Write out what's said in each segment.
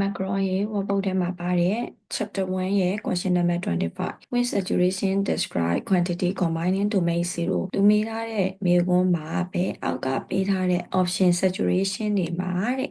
Macron ရဲ့ workbook ထဲမှာပါတဲ့ chapter 1ရဲ့ question number 25 with saturation describe quantity combining to make zero သူမေးထားတဲ့မေးခွန်းမှာပဲအောက်ကပေးထားတဲ့ option saturation တွေမှာတဲ့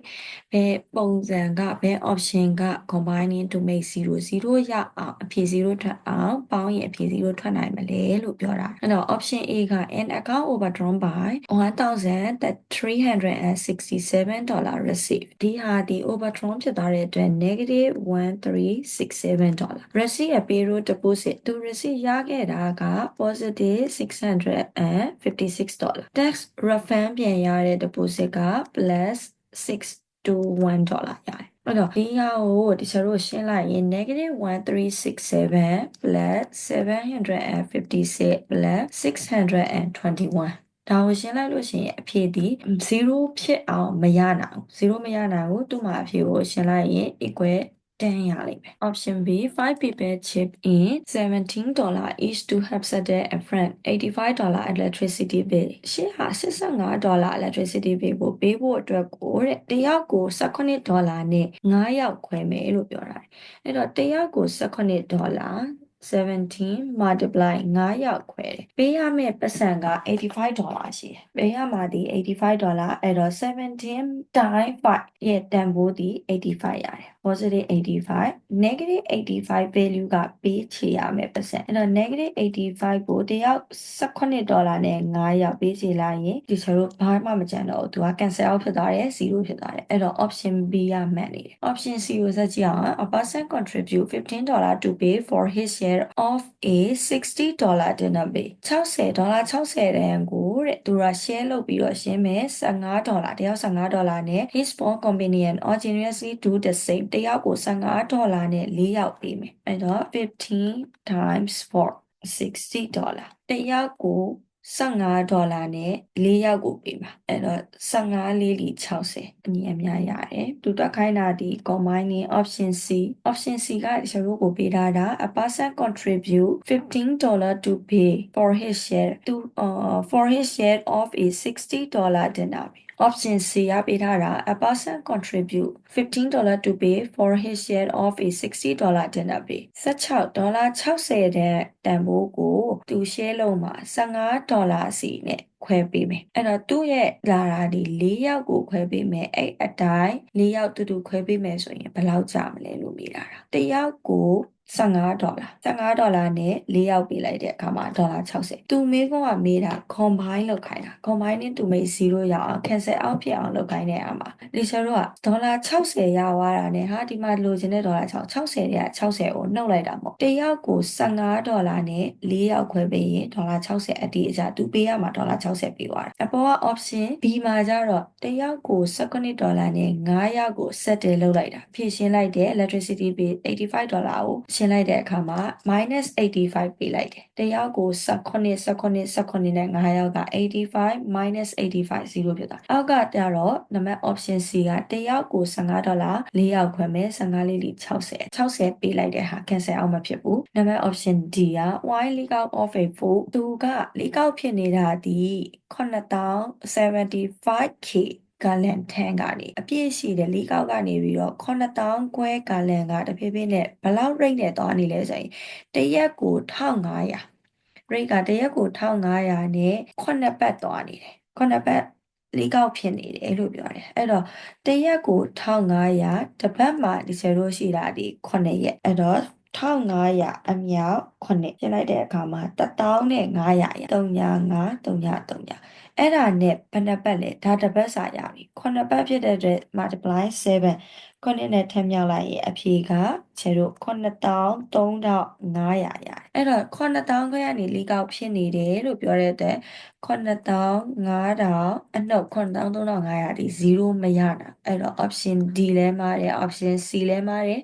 ဘယ်ပုံစံကဘယ် option က combining to make zero zero ရအောင်အဖြေ0ထွက်အောင်ပေါင်းရင်အဖြေ0ထွက်နိုင်မလဲလို့ပြောတာအဲ့တော့ option A က an account overdrawn by 1367 dollar receive ဒီဟာဒီ overdrawn ဖြစ်သွားအတွက် negative 1367 dollar receipt ရဲ့ payroll deposit သူ receipt ရခဲ့တာက positive 656 dollar tax refund ပြန်ရတဲ့ deposit က plus 621 dollar ရတယ်အဲ့တော့ဒီဟာကိုတချို့တို့ရှင်းလိုက်ရင် negative 1367 plus 756 plus 621 ဒါကိုရှင်းလိုက်လို့ရှိရင်အဖြေဒီ0ဖြစ်အောင်မရနိုင်ဘူး0မရနိုင်ဘူးသူ့မှာအဖြေကိုရှင်းလိုက်ရင် equal 10ရလိမ့်မယ် option B 5 people chip in 17 dollar each to help settle a friend 85 dollar electricity bill ရှင်းဟာ85 dollar electricity bill ကိုပေးဖို့အတွက်ကိုတဲ့တယောက်ကို18ဒေါ်လာနဲ့9ယောက်ခွဲမယ်လို့ပြောတာအဲ့တော့တယောက်ကို18ဒေါ်လာ 17 multiply 9ရောက်ခွဲတယ်ပေးရမယ့်ပတ်စံက85ဒေါ်လာရှိတယ်ပေးရမှာဒီ85ဒေါ်လာအဲ့တော့17 times 5ရဲ့တန်ဖိုးဒီ85ရတယ် positive 85 negative 85 value ကပေးချေရမယ်ပတ်စံအဲ့တော့ negative 85ကိုတယောက်18ဒေါ်လာနဲ့9ရောက်ပေးချေလိုက်ရင်ဒီချေတို့ဘာမှမကြံတော့ဘူးသူက cancel out ဖြစ်သွားတယ်0ဖြစ်သွားတယ်အဲ့တော့ option B ကမှန်နေတယ် option C ကိုဆက်ကြည့်အောင် a person contribute 15 dollar to pay for his share of a 60 dollar dinner bill 60ဒေါ်လာ60တန်ကိုတဲ့သူက share လုပ်ပြီးတော့ရှင်းမယ်15ဒေါ်လာတယောက်15ဒေါ်လာနဲ့ his small convenient or generously do the same တယောက်ကို15ဒေါ်လာနဲ့4ယောက်ပေးမယ်အဲ့တော့15 times 4 60ဒေါ်လာတယောက်ကို15ဒေါ်လာနဲ့4ယောက်ကိုပေးမှာအဲ့တော့15လေးလီ60အညီအမျှရတယ်သူတက်ခိုင်းတာဒီ combining option C option C ကကျွန်တော်တို့ကိုပေးထားတာ a person contribute 15 dollar to pay for his share to uh, for his share of a 60 dollar dinner option C ရပေးထားတာ a person contribute 15 dollar to pay for his share of a 60 dollar dinner pay 16ဒေါ်လာ60တဲ့တန်ဖိုးကိုသူ share လုံးမှာ15ဒေါ်လာစီနဲ့ခွဲပေးမယ်အဲ့တော့သူ့ရဲ့လာတာဒီ၄ယောက်ကိုခွဲပေးမယ်အဲ့အတိုင်း၄ယောက်တူတူခွဲပေးမယ်ဆိုရင်ဘယ်လောက်ကြာမလဲလို့မေးလာတာတယောက်ကို 15ဒေါ်လာ15ဒေါ်လာနဲ့၄ယောက်ပေးလိုက်တဲ့အခါမှာဒေါ်လာ60သူမေးခွန်းကမေးတာ combine လုပ်ခိုင်းတာ combining to make 0ရအောင် cancel out ဖြစ်အောင်လုပ်ခိုင်းတဲ့အခါမှာဒီချက်တော့ဒေါ်လာ60ရသွားတာနဲ့ဟာဒီမှာလိုချင်တဲ့ဒေါ်လာ60တဲ့က60ကိုနှုတ်လိုက်တာမဟုတ်တယောက်ကို15ဒေါ်လာနဲ့၄ယောက်ခွဲပေးရင်ဒေါ်လာ60အတိအကျသူပေးရမှာဒေါ်လာ60ပေးသွားတာအပေါ်က option B မှာကျတော့တယောက်ကို19ဒေါ်လာနဲ့9ယောက်ကို settle လုပ်လိုက်တာဖြည့်ရှင်းလိုက်တဲ့ electricity bill 85ဒေါ်လာကိုရှင်းလိုက်တဲ့အခါမှာ -85 ပေးလိုက်တယ်တယောက်ကို18 18 18နဲ့9ယောက်က85 -85 0ဖြစ်သွားအောက်ကကြတော့နံပါတ် option C ကတယောက်ကို15ဒေါ်လာ4ယောက်ခွဲမယ်15လေးလီ60 60ပေးလိုက်တဲ့ဟာ cancel အောင်မဖြစ်ဘူးနံပါတ် option D က why leak out of a full သူက leak out ဖြစ်နေတာဒီ 9075k ဂါလန်ထန်းကနေအပြည့်ရှိတဲ့လေးကောက်ကနေပြီးတော့9000ခွဲဂါလန်ကတဖြည်းဖြည်းနဲ့ဘလောက်ရိတ်နဲ့သွားနေလဲဆိုရင်တရက်ကို1500ရိတ်ကတရက်ကို1500နဲ့9ပတ်သွားနေတယ်9ပတ်လေးကောက်ဖြစ်နေတယ်လို့ပြောတယ်အဲ့တော့တရက်ကို1500တစ်ပတ်မှာဒီဆယ်တို့ရှိတာဒီ9ရက်အဲ့တော့1500အမြောက် 9ပြင်လိုက်တဲ့အခါမှာ1500ရ35 3 3အဲ့ဒါနဲ့ဘယ်နှပတ်လဲဒါတစ်ပတ်စာရပြီ9ပတ်ဖြစ်တဲ့အတွက် multiply 7ခုနှစ်နဲ့ထပ်မြောက်လိုက်ရင်အဖြေကခြေတို့9300ရတယ်အဲ့တော့9000ခွဲကနေလီကောက်ဖြစ်နေတယ်လို့ပြောတဲ့အတွက်9500အနှုတ်9300ဒီ0မရတာအဲ့တော့ option D လဲမှားတယ် option C လဲမှားတယ်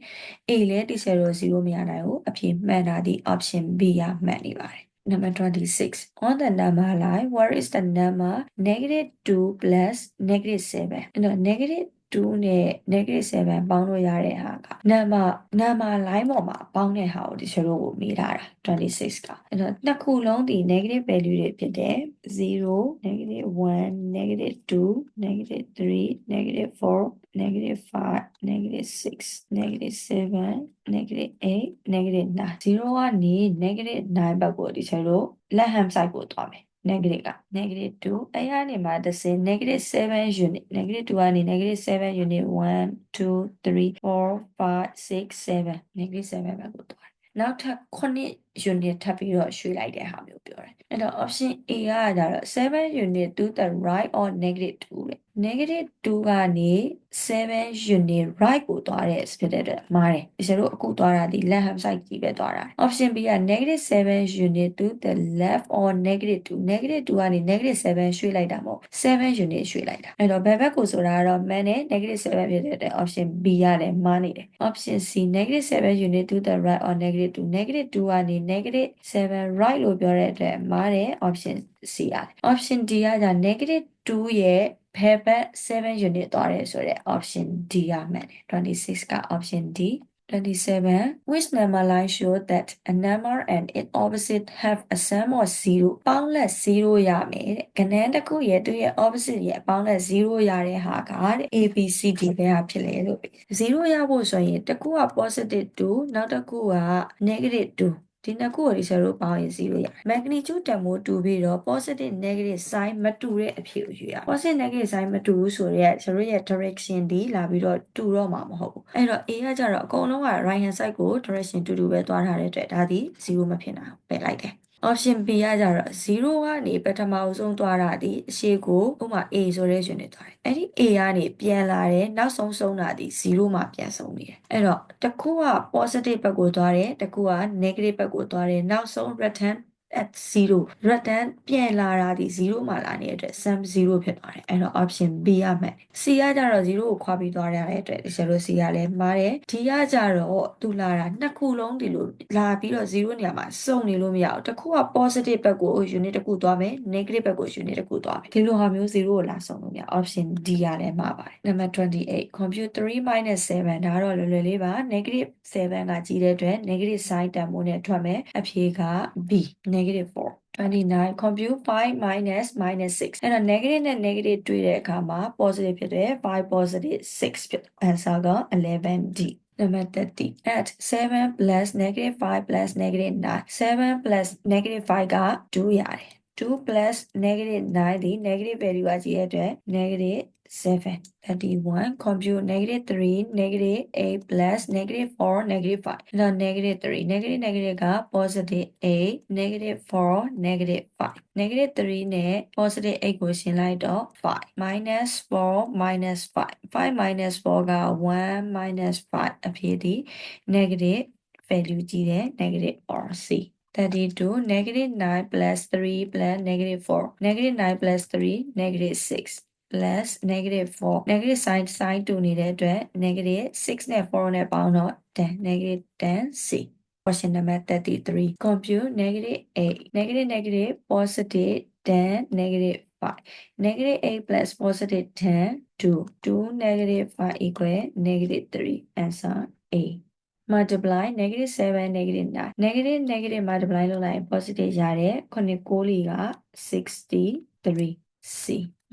A လဲဒီဆယ်တော့0မရနိုင်ဘူးအဖြေမှန်တာဒီ option B ကမှန်နေပါတယ် Number 26. On the number line, where is the number negative 2 plus negative 7? အဲ့တော့ negative 2နဲ့ negative 7ပေါင်းလို့ရတဲ့ဟာက number number line ပေါ်မှာပေါင်းတဲ့ဟာကိုဒီချက်တို့ကိုမေးထားတာ26ကအဲ့တော့နှစ်ခုလုံးဒီ negative value တွေဖြစ်တယ်0 negative 1 negative 2 negative 3 negative 4 negative 5 negative 6 negative 7 negative 8 negative 9 0ကနေ negative 9ဘက်ကိုဒီချက်တို့ left hand side ကိုသွားမယ် negative က negative 2အဲ့ရနေမှာတစ်စင် negative 7 unit negative 2ကနေ negative 7 unit 1 2 3 4 5 6 7 negative 7ဘက်ကိုသွားတယ်နောက်ထပ်9 unit ထပ်ပြီးတော့ရွှေ့လိုက်တဲ့ဟာမျိုးပြောတယ်အဲ့တော့ option A ကကြတော့7 unit to the right or negative 2တဲ့ negative 2ကနေ7 unit right ကိုသွားတဲ့ဖြစ်တဲ့အတွက်မှားတယ်။ကျွန်တော်တို့အခုသွားတာဒီ left hand side ကြီးပဲသွားတာ။ option B က negative 7 unit to the left or negative 2 negative 2ကနေ negative 7ရွှေ့လိုက်တာမဟုတ်7 unit ရွှေ့လိုက်တာ။အဲ့တော့ဘယ်ဘက်ကိုဆိုတာကတော့မှန်တယ် negative 7ဖြစ်တဲ့အတွက် option B ကလည်းမှားနေတယ်။ option C negative 7 unit to the right or negative 2 negative 2ကနေ negative 7 right လို့ပြောတဲ့အတွက်မှားတယ် option C ရတယ်။ option D ကじゃ negative 2ရဲ့ဘယ်ဘက်7 unit သွားတယ်ဆိုတဲ့ option D ရမှန်တယ်26က option D 27 which number line show that a number and its opposite have a sum of 0 ပေါင်းလက်0ရမယ်တဲ့ကဏ္ဍတစ်ခုရဲ့သူရဲ့ opposite ရဲ့ပေါင်းလက်0ရတဲ့ဟာကတဲ့ A B C D ပဲဟာဖြစ်လေလို့0ရဖို့ဆိုရင်တစ်ခုက positive 2နောက်တစ်ခုက negative 2 ဒီနှစ်ခုကိုဒီဆရာတို့ပေါင်းရင်0ရတယ် magnitude တန်ဖိုးတူပြီးတော့ positive negative sign မတူတဲ့အဖြစ်ကိုယူရ positive negative sign မတူဘူးဆိုတော့ဆရာတို့ရဲ့ direction ဒီလာပြီးတော့တူတော့မှာမဟုတ်ဘူးအဲ့တော့ A ကကြတော့အကုန်လုံးက right hand side ကို direction တူတူပဲသွားထားတဲ့အတွက်ဒါဒီ0မဖြစ်နိုင်ဘူးပယ်လိုက်တယ် option B ကကြတော့0ကနေပထမအဆုံးသွားတာဒီအရှိကိုဥမာ A ဆိုတဲ့ unit သွားတယ်အဲ့ဒီ A ကနေပြန်လာတယ်နောက်ဆုံးဆုံးတာဒီ0မှာပြန်ဆုံးနေတယ်အဲ့တော့တစ်ခုက positive ဘက်ကိုသွားတယ်တစ်ခုက negative ဘက်ကိုသွားတယ်နောက်ဆုံး return at 0 return ပြန်လာတာဒီ0မှာလာနေတဲ့အတွက် sum 0ဖြစ်သွားတယ်အဲ့တော့ option B ရမှန်တယ် C ကကြတော့0ကိုခွာပြီးသွားရတဲ့အတွက်ဒီလို C ကလည်းမှားတယ် D ကကြတော့သူလာတာနှစ်ခုလုံးဒီလိုလာပြီးတော့0နေရာမှာစုံနေလို့မရဘူးတစ်ခုက positive ဘက်ကို unit တစ်ခုသွားမယ် negative ဘက်ကို unit တစ်ခုသွားမယ်ဒီလိုဟာမျိုး0ကိုလာစုံလို့မရ option D ကလည်းမှားပါတယ် number 28 compute 3 minus 7ဒါတော့လွယ်လွယ်လေးပါ negative 7ကကြီးတဲ့အတွက် negative sign တန်ဖိုးနဲ့ထွက်မယ်အဖြေက B negative 4 29 compute 5 minus minus 6အဲ့တော့ negative နဲ့ negative တွေ့တဲ့အခါမှာ positive ဖြစ်တယ်5 positive 6ဖြစ် answer က 11D Number 30 at 7 plus negative 5 plus negative 9 7 plus negative 5က2ရတယ် 2 plus negative 9ဒီ negative value ကကြီးရဲ့အတွက် negative 7 31 compute negative 3 negative 8 plus negative 4 negative 5အဲ့တော့ negative 3 negative negative က positive 8 negative 4 negative 5 negative 3နဲ့ positive 8ကိုရှင်းလိုက်တော့ 5 minus 4 minus 5 5 minus 4က1 minus 5အဖြစ်ဒီ negative value ကြီးတယ် negative or c 32 negative 9 plus 3 plus negative 4 negative 9 plus 3 negative 6 plus negative 4 negative sign sign တူနေတဲ့အတွက် negative 6နဲ့4နဲ့ပေါင်းတော့10 negative 10c question number 33 compute negative 8 negative negative positive 10 negative 5 negative 8 plus positive 10 2 2 negative 5 equal negative 3 answer A multiply negative 7 negative 9 negative negative multiply လုပ်လိုက်ရင် positive ရတယ်ခုနှစ်9လီက63 c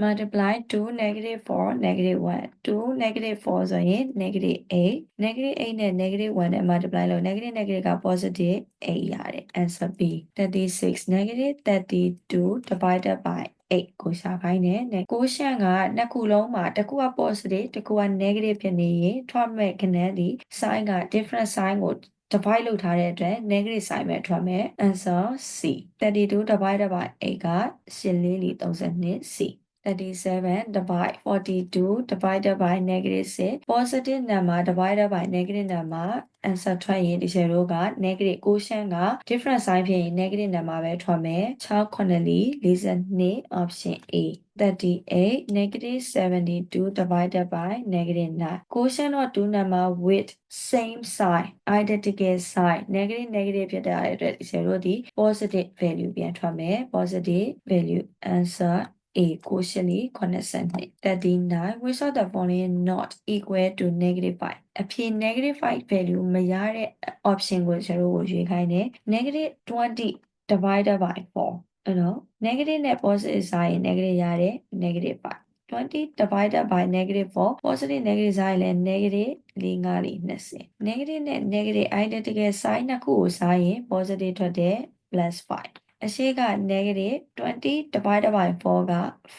multiply 2 negative 4 negative 1 2 negative 4ဆိုရင် negative 8 negative 8နဲ့ negative 1နဲ့ multiply လုပ် negative negative က positive 8ရတယ် answer B 36 negative 32 divided by 8ကိုရှာခိုင်းတယ်နဲ့ကိုရှန့်ကနှစ်ခုလုံးမှာတစ်ခုက positive တစ်ခုက negative ဖြစ်နေရင်ထွက်မဲ့ခဏန်းဒီ sign က different sign ကို divide လုပ်ထားတဲ့အတွက် negative sign ပဲထွက်မယ် answer C 32 divided by 8က8လေးလီ32 C 37 divide 42 divided by negative 6 positive number divided by negative number answer ထွက်ရင်ဒီချက်တို့က negative quotient က different sign ဖြစ်ရင် negative number ပဲထွက်မယ်6 9လီ42 option A 38 negative 72 divided by negative 9 quotient of two number with same sign identical sign negative negative ဖြစ်တဲ့အတွက်ဒီချက်တို့ဒီ positive value ပြန်ထွက်မယ် positive value answer A quotient 82 39 which of the following not equal to negative 5အဖြေ negative 5 value မရတဲ့ option ကိုကျွန်တော်တို့ရွေးခိုင်းတယ် negative 20 divided by 4အဲ့တော့ negative နဲ့ positive စာရင် negative ရတယ် negative 5 20 divided by negative 4 positive negative စားရင်လည်း negative 4 5လေး20 negative နဲ့ negative identical sign နှစ်ခုကိုစားရင် positive ထွက်တယ် plus 5 အရှိက negative 20 divided by 4က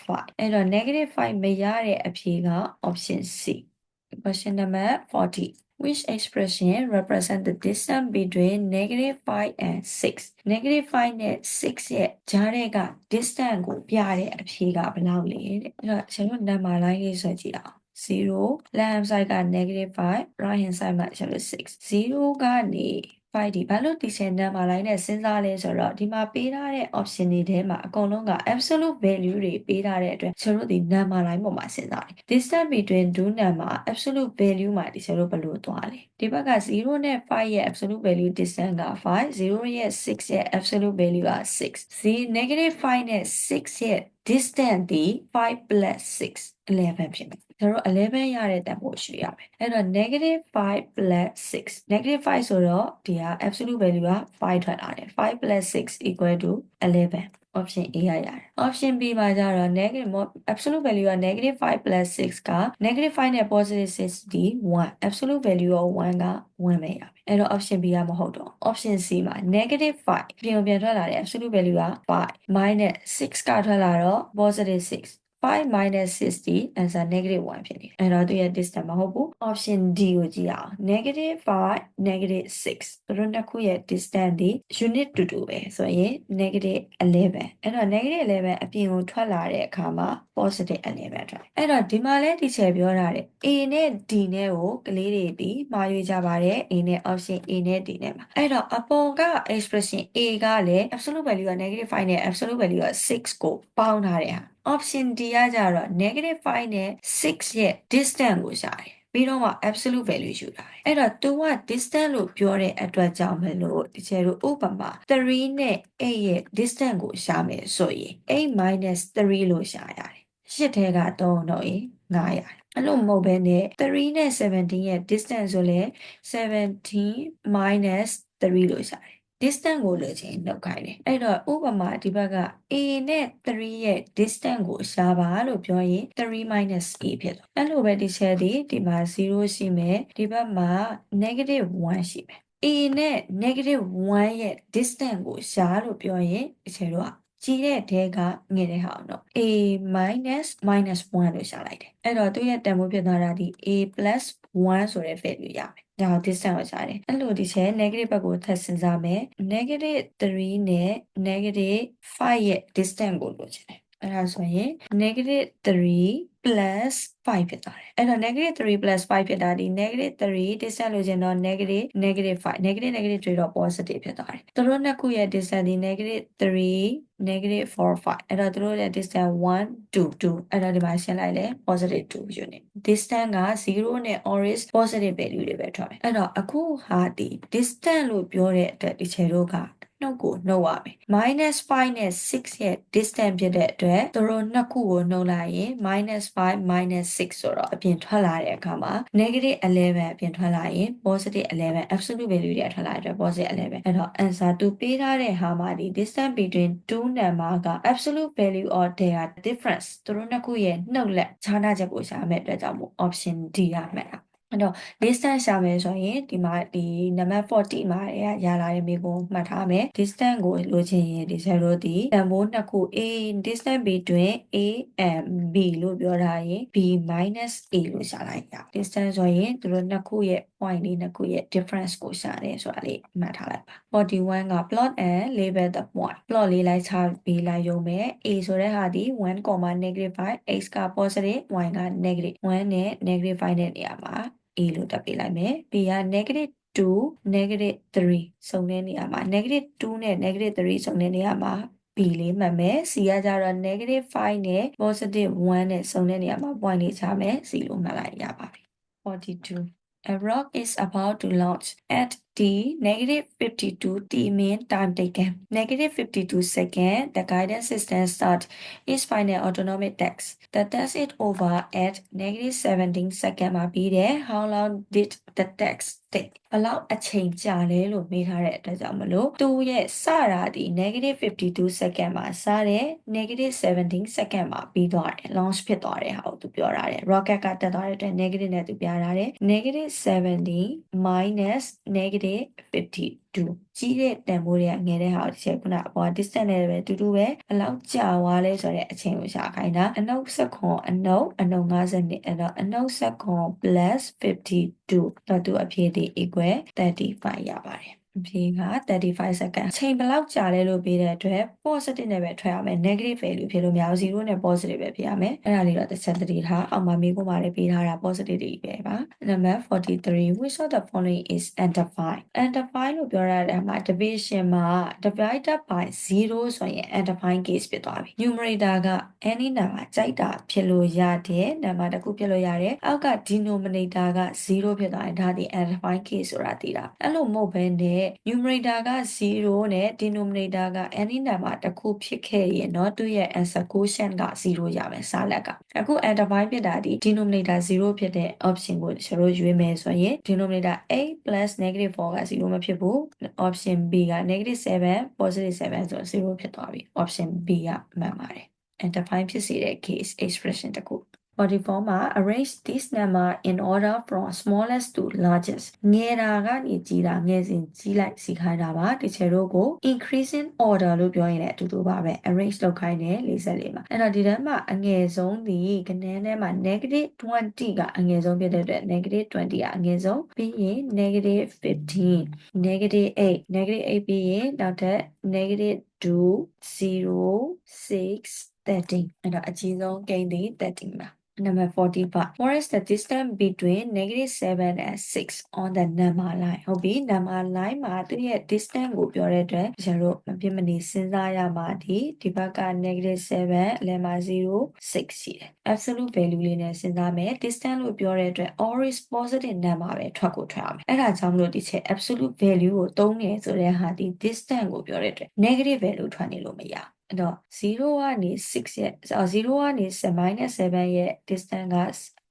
5အဲ့တော့ negative 5မရတဲ့အဖြေက option C question number 40 which expression represent the distance between negative 5 and 6 negative 5နဲ့6ရဲ့ကြားထဲက distance ကိုပြတဲ့အဖြေကဘယ်လောက်လဲတဲ့အဲ့တော့ကျွန်တော် number line လေးဆွဲကြည့်အောင်0 left hand side က negative 5 right hand side မှာကျွန်တော်6 0ကနေ 5ဒီဘာလို့ဒီ channel မှာ line နဲ့စဉ်းစားလဲဆိုတော့ဒီမှာပေးထားတဲ့ option တွေထဲမှာအကုန်လုံးက absolute value တွေပေးထားတဲ့အတွက်ကျွန်တော်တို့ဒီ number line ပေါ်မှာစဉ်းစားတယ် distance between two number absolute value မှာဒီကျွန်တော်တို့ဘယ်လိုသွားလဲဒီဘက်က0နဲ့5ရဲ့ absolute value distance က5 0ရဲ့6ရဲ့ absolute value က6 z negative 5နဲ့6ရဲ့ distance ဒီ5 plus 6 11ဖြစ်မယ်ကျွန်တော်11ရတဲ့တန်ဖိုးရှိရမယ်အဲ့တော့ negative 5 plus 6 negative 5ဆိုတော့ဒီက absolute value က5ထွက်လာတယ်5 plus 6 equal to 11 option A ရရတယ် option B မှာကျတော့ negative absolute value က negative 5 plus 6က negative 5နဲ့ positive 6ဒီ1 absolute value ရော1က1ပဲရမယ်အဲ့တော့ option B ကမဟုတ်တော့ option C မှာ negative 5ပြန်ပြန်ထွက်လာတယ် absolute value က5 minus 6ကထွက်လာတော့ positive 6 5 minus 60 answer negative 1ဖြစ်နေတယ်အဲ့တော့သူရဲ့ distance မဟုတ်ဘူး option D ကိုကြည့်အောင် negative 5 negative 6သူတို့နှစ်ခုရဲ့ distance ဒီ unit တူတူပဲဆိုရင် negative 11အဲ့တော့ negative 11အပြင်ကိုထွက်လာတဲ့အခါမှာ positive 11ထွက်အဲ့တော့ဒီမှာလဲဒီချေပြောတာတဲ့ A နဲ့ D နဲ့ကိုကလေးတွေဒီမှာရွေးကြပါတယ် A နဲ့ option A နဲ့ D နဲ့မှာအဲ့တော့အပေါ်က expression A ကလည်း absolute value က negative 5နဲ့ absolute value က6ကိုပေါင်းထားတဲ့ဟာ option D ကကြတော့ negative 5နဲ့6ရဲ့ distance ကိုရှာတယ်ပြီးတော့မှ absolute value ယူတာတယ်အဲ့တော့ तू က distance လို့ပြောတဲ့အတွက်ကြောင့်မလို့ဒီချေတို့ဥပမာ3နဲ့8ရဲ့ distance ကိုရှာမယ်ဆိုရင်8 3လို့ရှာရတယ်ရှစ်ထဲက3တော့ရင်9ရတယ်အဲ့လိုမဟုတ်ဘဲနဲ့3နဲ့17ရဲ့ distance ဆိုလဲ17 3လို့ရှာတယ် distance ကိုလိုချင်နှုတ်ခိုင်းတယ်အဲ့တော့ဥပမာဒီဘက်က a နဲ့3ရဲ့ distance ကိုရှာပါလို့ပြောရင်3 a ဖြစ်သွားအဲ့လိုပဲဒီချက်ဒီဒီမှာ0ရှိမယ်ဒီဘက်မှာ negative 1ရှိမယ် a နဲ့ negative 1ရဲ့ distance ကိုရှာလို့ပြောရင်အချေတော့ ကြည့်တဲ့ထဲကငယ်တဲ့ဟာအောင်တော့ a minus minus 1လို့ရှာလိုက်တယ်အဲ့တော့သူ့ရဲ့တန်ဖိုးဖြစ်သွားတာဒီ a plus 1ဆိုတဲ့ value ရမယ်ဒါကို distance ကိုရှာတယ်အဲ့လိုဒီချက် negative ဘက်ကိုထပ်စဉ်းစားမယ် negative 3နဲ့ negative 5ရဲ့ distance ကိုလိုချင်တယ် အဲ့ဒါဆိုရင် negative 3 plus 5ဖြစ်သွားတယ်အဲ့တော့ negative 3 plus 5ဖြစ်တာဒီ negative 3 distance လို့ခြင်းတော့ negative negative 5 negative negative 3တော့ positive ဖြစ်သွားတယ်သူတို့နှစ်ခုရဲ့ distance ဒီ negative 3 negative 4 5အဲ့တော့သူတို့ရဲ့ distance 1 2 2အဲ့တော့ဒီမှာရှင်းလိုက်လဲ positive 2 unit distance က0နဲ့ orange positive value တွေပဲထွက်မယ်အဲ့တော့အခုဟာဒီ distance လို့ပြောတဲ့အတွက်ဒီခြေတို့က နှုတ်ကိုနှုတ်ရမယ် minus 5နဲ့6ရဲ့ distance ဖြစ်တဲ့အတွက်သူတို့နှစ်ခုကိုနှုတ်လိုက်ရင် minus 5 minus 6ဆိုတော့အပြင်ထွက်လာတဲ့အခါမှာ negative 11အပြင်ထွက်လာရင် positive 11 absolute value တွေထွက်လာတဲ့အတွက် positive 11အဲ့တော့ answer သူပေးထားတဲ့ဟာမှာဒီ distance between two number က absolute value or their difference သူတို့နှစ်ခုရဲ့နှုတ်လက်ခြားနာချက်ကိုရှာမဲ့အတွက်ကြောင့်မို့ option D ရမှတ်တာ အဲ့တော့ distance ရှာမယ်ဆိုရင်ဒီမှာဒီ number 40မှာရလာတဲ့မိကိုမှတ်ထားမယ် distance ကိုလိုချင်ရင်ဒီ zero ဒီတန်ဖိုးနှစ်ခု a distance between a and b လို့ပြောထားရင် b minus a လို့ရှာလိုက်ရ distance ဆိုရင်သူတို့နှစ်ခုရဲ့ point လေးနှစ်ခုရဲ့ difference ကိုရှာတယ်ဆိုတာလေးမှတ်ထားလိုက်ပါ41က plot and label the point plot လေးလိုက်ချပေးလိုက်ရုံပဲ a ဆိုတဲ့ဟာဒီ 1, negative 5 x က positive y က negative 1နဲ့ negative 5တဲ့နေရာမှာ a လို့တက်ပေးလိုက်မယ် b က negative 2 negative 3စုံတဲ့နေရာမှာ negative 2နဲ့ negative 3စုံတဲ့နေရာမှာ b လေးမှတ်မယ် c ကကြတော့ negative 5နဲ့ positive 1နဲ့စုံတဲ့နေရာမှာ point လေးချမယ် c လို့မှတ်လိုက်ရပါပြီ42 A rock is about to launch at t negative 52 t mean time taken negative 52 second the guidance system start its final autonomic task the test it over at negative 17 second မှာပြီးတယ် how long did the task သိဘလောက်အချိန်ကြာလဲလို့မေးထားတဲ့အတွက်ကြောင့်မလို့သူရဲ့စတာဒီ -52 second မှာစတယ် -17 second မှာပြီးသွားတယ် launch ဖြစ်သွားတဲ့ဟာကိုသူပြောတာတယ် rocket ကတက်သွားတဲ့အတွက် negative နဲ့သူပြထားတယ် -17 minus -52 တူကြီးတဲ့တန်ဖိုးတွေကငယ်တဲ့ဟာတစ်ချက်ခုနအပေါ် distance နဲ့ပဲတူတူပဲဘလောက်ကြာသွားလဲဆိုတဲ့အချိန်ကိုရှာခိုင်းတာအနုပ်စက်ခွန်အနုပ်အနုပ်50နှစ်အဲ့တော့အနုပ်စက်ခွန် +52 တော့သူအဖြေဒီ equal 35ရပါတယ် ဖြေက35 second အချိန်ဘယ်လောက်ကြာလဲလို့ပေးတဲ့အတွက် positive နဲ့ပဲထွက်ရမယ် negative value ဖြစ်လို့မရဘူး0နဲ့ positive ပဲဖြစ်ရမယ်အဲ့ဒါလေးတော့တစ်ချက်သတိထားအောက်မှာမိကုန်းမှာလည်းပေးထားတာ positive တွေပဲပါ number 43 which of the following is undefined undefined လို့ပြောရတဲ့မှာ division မှာ divided by 0ဆိုရင် undefined case ဖြစ်သွားပြီ numerator က any number ကြိုက်တာဖြစ်လို့ရတဲ့ number တစ်ခုဖြစ်လို့ရတယ်အောက်က denominator က0ဖြစ်သွားရင်ဒါဒီ undefined case ဆိုတာသိတာအဲ့လိုမဟုတ်ဘဲနဲ့ numerator က0နဲ့ denominator က any number တစ်ခုဖြစ်ခဲ့ရင်တော့သူ့ရဲ့ answer quotient က0ရမယ်စာလက်ကအခု undefined ဖြစ်တာဒီ denominator 0ဖြစ်တဲ့ option ကိုကျွန်တော်ရွေးမယ်ဆိုရင် denominator a plus negative 4က0မဖြစ်ဘူး option b က negative 7 positive 7ဆိုတော့0ဖြစ်သွားပြီ option b ကမှန်ပါတယ် undefined ဖြစ်စေတဲ့ case expression တစ်ခု 44မှာ arrange this number in order from smallest to largest ငယ်တာကနေကြီးတာငယ်စဉ်ကြီးလိုက်စီခိုင်းတာပါတချို့တို့ကို increasing order လို့ပြောရင်လည်းအတူတူပါပဲ arrange လုပ်ခိုင်းတယ်44မှာအဲ့တော့ဒီထဲမှာအငယ်ဆုံးဒီကနန်းထဲမှာ negative 20ကအငယ်ဆုံးဖြစ်တဲ့အတွက် negative 20ကအငယ်ဆုံးပြီးရင် negative 15 negative 8 negative 8ပြီးရင်နောက်ထပ် negative 2 0 6 13အဲ့တော့အကြီးဆုံးကိန်းဒီ13ပါ Number 45. What is the distance between negative 7 and 6 on the number line? ဟုတ်ပြီ number line မှာသူရဲ့ distance ကိုပြောတဲ့အတွက်ကျွန်တော်တို့မပြတ်မနေစဉ်းစားရမှာဒီဒီဘက်က negative 7အလယ်မှာ0 6ရှိတယ် absolute value လေးနဲ့စဉ်းစားမယ် distance လို့ပြောတဲ့အတွက် always positive number ပဲထွက်ကိုထွက်အောင်အဲ့ဒါကြောင့်မလို့ဒီချက် absolute value ကိုသုံးနေဆိုတဲ့ဟာဒီ distance ကိုပြောတဲ့အတွက် negative value ထွက်နေလို့မရဘူး အဲ့တော့0ကနေ6ရဲ့0ကနေ minus 7ရဲ့ distance က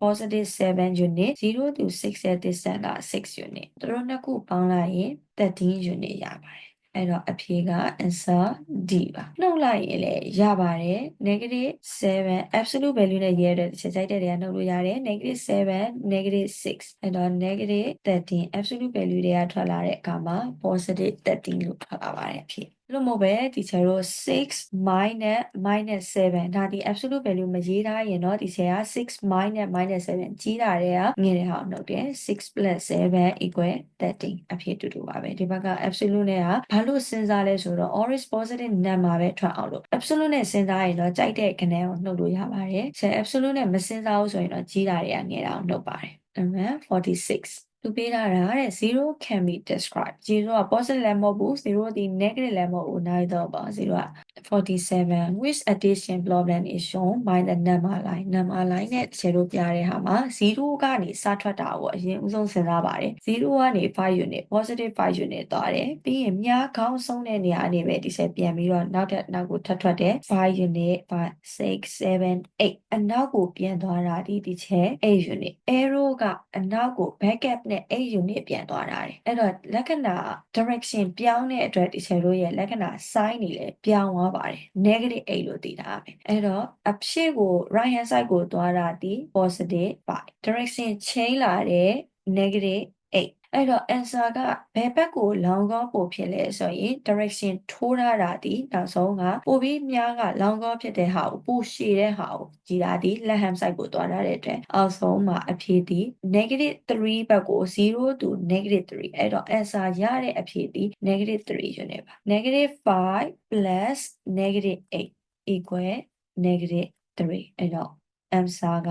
positive 7 unit 0 to 6ရဲ့ distance က6 unit တို့တို့နှစ်ခုပေါင်းလိုက်ရင်13 unit ရပါတယ်အဲ့တော့အဖြေက answer D ပါနှုတ်လိုက်ရင်လည်းရပါတယ် negative 7 absolute value နဲ့ရေးရတဲ့ချက်ကြိုက်တဲ့တွေကနှုတ်လို့ရတယ် negative 7 negative 6အဲ့တော့ negative 13 absolute value တွေကထွက်လာတဲ့အခါမှာ positive 13လို့ထွက်လာပါတယ်အဖြေ လို့မဟုတ်ပဲဒီချာတို့6 minus minus 7ဒါဒီ absolute value မရေးထားရင်တော့ဒီချာက6 minus minus 7ကြီးတာတွေကငယ်တဲ့ဟာကိုနှုတ်တယ်6 plus 7 equal 13အဖြစ်တူတူပါပဲဒီဘက်က absolute နဲ့ကဘာလို့စဉ်းစားလဲဆိုတော့ orange positive number ပဲထွက်အောင်လို့ absolute နဲ့စဉ်းစားရင်တော့ကြိုက်တဲ့ခဏကိုနှုတ်လို့ရပါတယ်ဆယ် absolute နဲ့မစဉ်းစားဘူးဆိုရင်တော့ကြီးတာတွေကငယ်တာကိုနှုတ်ပါတယ်အဲ့မဲ့46 သူပေးထားတာတဲ့0 can be described 0က positive လည်းမဟုတ်ဘူး0ဒီ negative လည်းမဟုတ်ဘူး neither ပါ0က47 which addition problem is shown by the number line number line နဲ့ခြေလို့ပြတဲ့ဟာမှာ0ကနေစထွက်တာကိုအရင်ဦးဆုံးစဉ်းစားပါတယ်0ကနေ5 unit positive 5 unit သွားတယ်ပြီးရင်မြားခေါင်းဆုံးတဲ့နေရာအနေပဲဒီဆက်ပြန်ပြီးတော့နောက်ထပ်နောက်ကိုထပ်ထွက်တယ်5 unit 5 6 7 8အနောက်ကိုပြန်သွားတာဒီဒီချက်8 unit arrow ကအနောက်ကို backup နဲ့8 unit ပြန်သွားတာတယ်အဲ့တော့လက္ခဏာ direction ပြောင်းတဲ့အတွက်ဒီချက်တို့ရဲ့လက္ခဏာ sign တွေလည်းပြောင်းသွားပါတယ် negative 8လို့သိတာပဲအဲ့တော့အဖြစ်ကို right hand side ကိုသွားတာဒီ positive 5 direction change လာတဲ့ negative 8 အဲ့တော့ answer ကဘယ်ဘက်ကိုလောင်ကောပို့ဖြစ်လဲဆိုရင် direction ထိုးထားတာဒီနောက်ဆုံးကပို့ပြီးများကလောင်ကောဖြစ်တဲ့ဟာကိုပို့ရှည်တဲ့ဟာကိုကြည်တာဒီ left hand side ကိုသွားထားတဲ့အတွက်အောက်ဆုံးမှာအဖြေဒီ negative 3ဘက်ကို0 to negative 3အဲ့တော့ answer ရတဲ့အဖြေဒီ negative 3 unit ပါ negative 5 plus negative 8 equal negative 3အဲ့တော့ answer က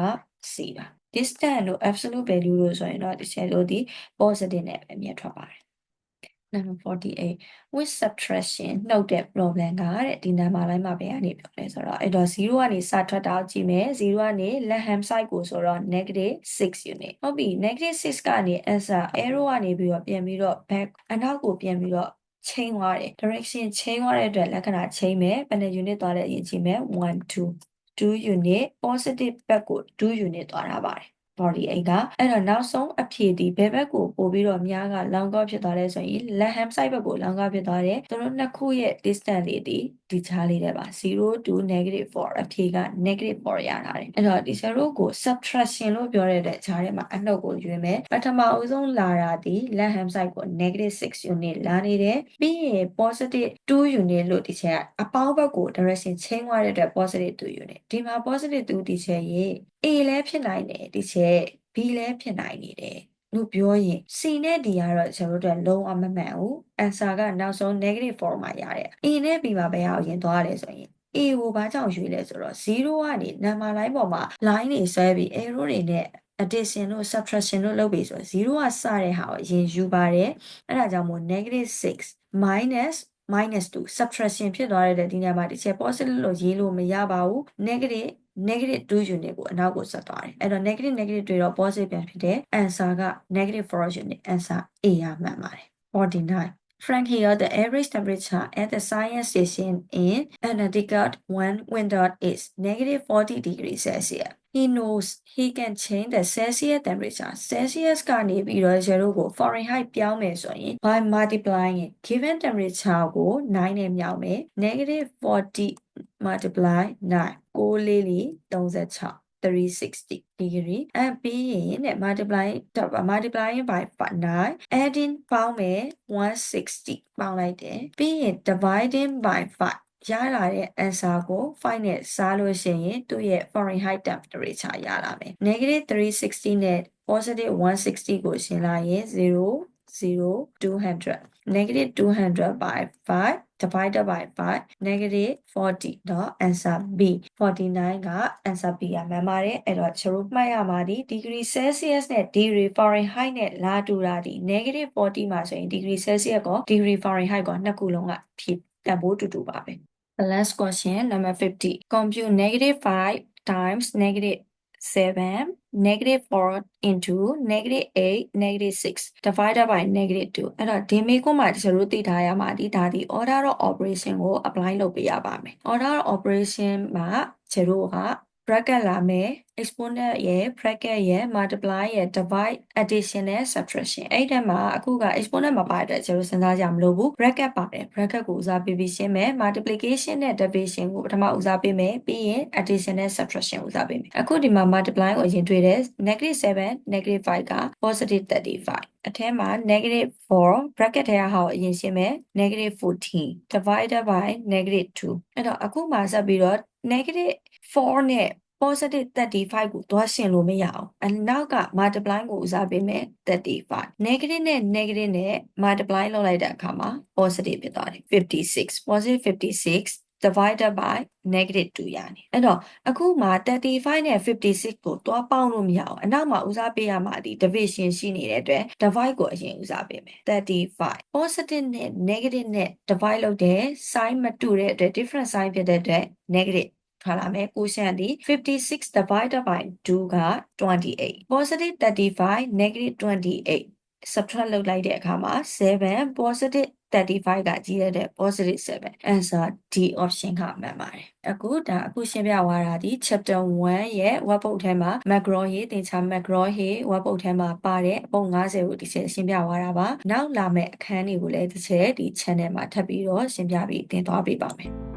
C ပါ distance လို့ absolute value လို့ဆိုရင်တော့ဒီချက်လို့ဒီ positive နဲ့ပဲမြင်ထွက်ပါတယ် number 48 with subtraction နှုတ်တဲ့ problem ကတဲ့ဒီ number line မှာဘယ်ကနေပြောလဲဆိုတော့အဲ့တော့0ကနေစထွက်တာကိုကြည့်မယ်0ကနေ left hand side ကိုဆိုတော့ negative 6 unit ဟုတ်ပြီ negative 6ကနေ answer arrow ကနေပြီးတော့ပြန်ပြီးတော့ back အနောက်ကိုပြန်ပြီးတော့ချိန်သွားတယ် direction ချိန်သွားတဲ့အတွက်လက္ခဏာချိန်မယ်ဘယ်နှ unit သွားလဲအရင်ကြည့်မယ်1 2 2 unit positive ဘက်ကို2 unit သွားတာပါတယ် body အိတ်ကအဲ့တော့နောက်ဆုံးအဖြေဒီဘယ်ဘက်ကိုပို့ပြီးတော့များက long ကောဖြစ်သွားလဲဆိုရင် left hand side ဘက်ကို long ကောဖြစ်သွားတယ်သူတို့နှစ်ခုရဲ့ distance လေးဒီဒီခြားလေးတဲ့ပါ0 to negative 4အဖြေက negative 4ရတာတယ်အဲ့တော့ဒီ zero ကို subtraction လို့ပြောရတဲ့ခြားထဲမှာအနှုတ်ကိုရွေးမယ်ပထမအဦးဆုံးလာတာဒီ left hand side ကို negative 6 unit လာနေတယ်ပြီးရင် positive 2 unit လို့ဒီချက်ကအပေါင်းဘက်ကို direction ချင်းသွားတဲ့အတွက် positive 2 unit ဒီမှာ positive 2ဒီချက်ရေ A လည်းဖြစ်နိုင်တယ်ဒီချက် B လည်းဖြစ်နိုင်နေတယ်လို့ပြောရင် C နဲ့ D ကတော့ကျွန်တော်တို့လုံးဝမမှန်ဘူး answer ကနောက်ဆုံး negative form မှာရတယ် A နဲ့ B မှာဘယ်ဟာကိုရင်သွားရလဲဆိုရင် A ကိုဘာကြောင့်ရွေးလဲဆိုတော့0ကနေ number line ပေါ်မှာ line တွေဆွဲပြီး arrow တွေနဲ့ addition တို့ subtraction တို့လုပ်ပြီးဆိုတော့0ကစတဲ့ဟာကိုအရင်ယူပါတယ်အဲ့ဒါကြောင့်မို့ negative 6 minus minus 2 subtraction ဖြစ်သွားတဲ့ဒီနေရာမှာတစ်ချက် positive လို့ရေးလို့မရပါဘူး negative negative 2 unit ကိုအနောက်ကိုဆက်သွားတယ်အဲ့တော့ negative negative တွေတော့ positive ပြန်ဖြစ်တယ် answer က negative 4 unit answer A ရမှန်ပါတယ်49 Frank here the average temperature at the science station in Connecticut when winter is negative 40 degrees Celsius. He knows he can change the Celsius temperature. Celsius ကနေပြီးတော့ zero ကို Fahrenheit ပြောင်းမယ်ဆိုရင် by multiplying it given temperature ကို9နဲ့မြောက်မယ် negative 40 multiply 9 6လေးလေး36 360 degree and ပြီးရင်တဲ့ multiply multiplying by 9 adding ပေါင်းမယ်160ပေါင်းလိုက်တယ်ပြီးရင် dividing by 5 ရလာတဲ့ answer ကို5နဲ့စားလို့ရှိရင်သူ့ရဲ့ Fahrenheit temperature ရလာမယ် negative 360နဲ့ positive 160ကိုရှင်းလိုက်ရင်0 0 200 negative 200 by 5 divided by 5 negative 40เนาะ answer B 49က answer B ရမှန်ပါတယ်အဲ့တော့ကျွန်တော်မှတ်ရမှာဒီ degree celsius နဲ့ degree fahrenheit နဲ့လာတူတာဒီ negative 40မှာဆိုရင် degree celsius ကော degree fahrenheit ကောနှစ်ခုလုံးကဖြစ်တန်ဖိုးတူတူပါပဲ The last question number 50 compute negative 5 times negative 7 negative 4 into negative 8 negative 6 divided by negative 2 အဲ့တော့ဒီမေကွန်းမှာကျွန်တော်တို့သိထားရမှာဒီဒါဒီ order of operation ကို apply လုပ်ပေးရပါမယ် order of operation မှာကျွန်တော်တို့က bracket လာမယ် exponent ရဲ့ bracket ရဲ့ multiply ရဲ့ divide addition နဲ့ subtraction အဲ့ဒီမှာအခုက exponent မပါတဲ့ကျွန်တော်စဉ်းစားကြမလို့ဘူး bracket ပါတယ် bracket ကိုဦးစားပေးပြီးရှင်းမယ် multiplication နဲ့ division ကိုပထမဦးစားပေးမယ်ပြီးရင် addition နဲ့ subtraction ဦးစားပေးမယ်အခုဒီမှာ multiply ကိုအရင်တွေ့တယ် -7 -5 က positive 35အထဲမှာ negative 4 bracket ထဲကဟာကိုအရင်ရှင်းမယ် negative 14 divided by negative 2အဲ့တော့အခုမှဆက်ပြီးတော့ negative 4နဲ့ positive 35ကိုသွားရှင်းလို့မရအောင်အနောက်က multiply ကိုဦးစားပေးမယ်35 negative နဲ့ negative နဲ့ multiply လုပ်လိုက်တဲ့အခါမှာ positive ဖြစ်သွားတယ်56 positive 56 divided by negative 2ရတယ်အဲ့တော့အခုမှ35နဲ့56ကိုတွားပေါင်းလို့မရအောင်အနောက်မှာဦးစားပေးရမှာဒီ division ရှိနေတဲ့အတွက် divide ကိုအရင်ဦးစားပေးမယ်35 positive နဲ့ negative နဲ့ divide လုပ်တဲ့ sign မတူတဲ့အတွက် different sign ဖြစ်တဲ့အတွက် negative ထားလာမယ် quotient ဒီ56 divided by 2က28 positive 35 negative 28 subtract လုပ်လိုက်တဲ့အခါမှာ7 positive 35ကကြီးရတဲ့ positive 7 answer D option ကမှန်ပါတယ်အခုဒါအခုရှင်းပြသွားတာဒီ chapter 1ရဲ့ workbook ထဲမှာ McGraw ရေးသင်္ချာ McGraw ရေး workbook ထဲမှာပါတဲ့အပုံ90ကိုဒီချက်ရှင်းပြသွားတာပါနောက်လာမယ့်အခန်းတွေကိုလည်းဒီချက်ဒီ channel မှာထပ်ပြီးတော့ရှင်းပြပြီးသင်သွားပေးပါမယ်